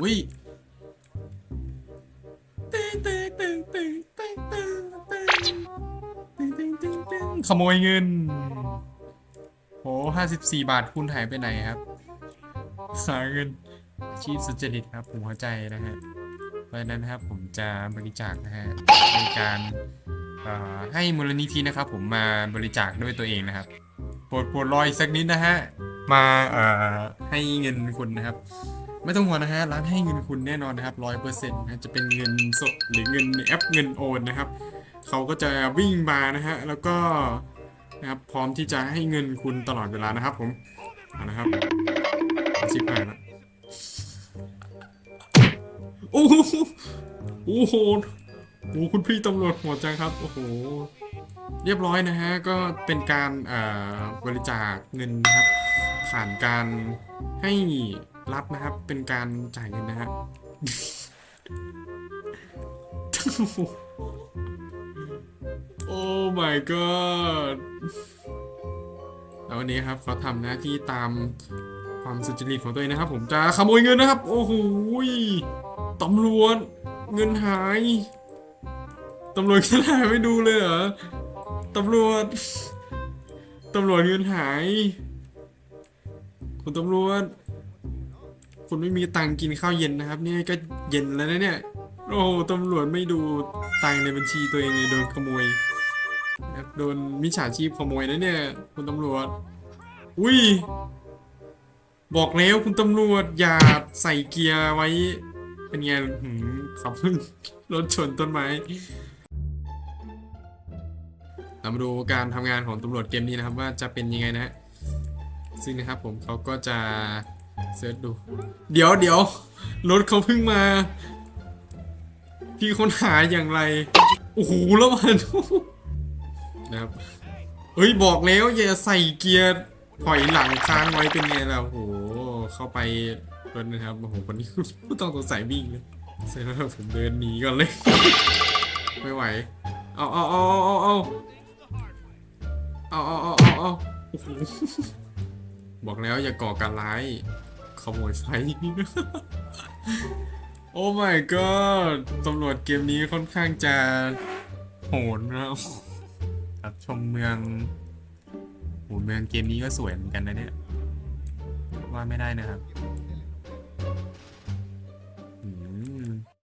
อุ้ยตึ้งตึ้งตึ้งตึ้งตึ้งตึ้งตึ้งตึ้งตึ้งตึ้งตึ้งขโมยเงินโหห้าสิบสี่บาทคุณหายไปไหนครับหาเงินอาชีพสุจริตครับผมเข้าใจนะฮะเพราะฉะนั้นนะครับผมจะบริจาคนะฮะในการให้มูลนิธินะครับ ผมมาบริจาคด้วยตัวเองนะครับโปรดโปรดรออีกสักนิดนะฮะมาให้เงินคุณนะครับ ไม่ต้องห่วงนะฮะร้านให้เงินคุณแน่นอนนะครับร้อยเปอร์เซ็นต์นะจะเป็นเงินสดหรือเงินในแอปเงินโอนนะครับเขาก็จะวิ่งมานะฮะแล้วก็นะครับพร้อมที่จะให้เงินคุณตลอดเวลานะครับผมนะครับอาชิบหายละโอ้โหโอ้โหโอ้คุณพี่ตำรวจหัวจังครับโอ้โหเรียบร้อยนะฮะก็เป็นการบริจาคเงินนะครับผ่านการให้ รับนะครับ เป็นการจ่ายเงินนะฮะโอ้ my god แล้ววันนี้ครับเขาทำหน้าที่ตามความสุจริตของตัวเองนะครับ ผมจะขโมยเงินนะครับ โอ้โหตำรวจเงินหายตำรวจแค่ไหนไม่ดูเลยเหรอตำรวจตำรวจเงินหาย คุณตำรวจ คุณไม่มีตังค์กินข้าวเย็นนะครับเนี่ยก็เย็นแล้วนะเนี่ย โอ้ตำรวจไม่ดูตังค์ในบัญชีตัวเองเลยโดนขโมยนะโดนมิจฉาชีพขโมยนะเนี่ย คุณตำรวจ อุ้ย บอกแล้วคุณตำรวจอย่าใส่เกียร์ไว้ เป็นไงหืมขับรถชนต้นไม้เรามาดูการทำงานของตำรวจเกมนี้นะครับ ว่าจะเป็นยังไงนะฮะซึ่งนะครับผมเขาก็จะ เซิร์ชดู เดี๋ยวเดี๋ยวรถเขาเพิ่งมา พี่ค้นหาอย่างไร โอ้โหแล้วมันนะครับ เฮ้ยบอกแล้วอย่าใส่เกียร์ถอยหลังค้างไว้เป็นไงล่ะโอ้โห เข้าไปรถนะครับ โอ้โหคนนี้ผู้ต้องสงสัยวิ่งเลยเสร็จแล้วผมเดินหนีก่อนเลย ไม่ไหว เอาเอาเอาเอาเอาเอาเอาเอาเอาเอาโอ้โห บอกแล้วอย่าก่อการร้ายขโมยไฟ โอ้ my god ตำรวจเกมนี้ค่อนข้างจะโหดนะครับชมเมืองโหเมืองเกมนี้ก็สวยเหมือนกันนะเนี่ย ว่าไม่ได้นะครับ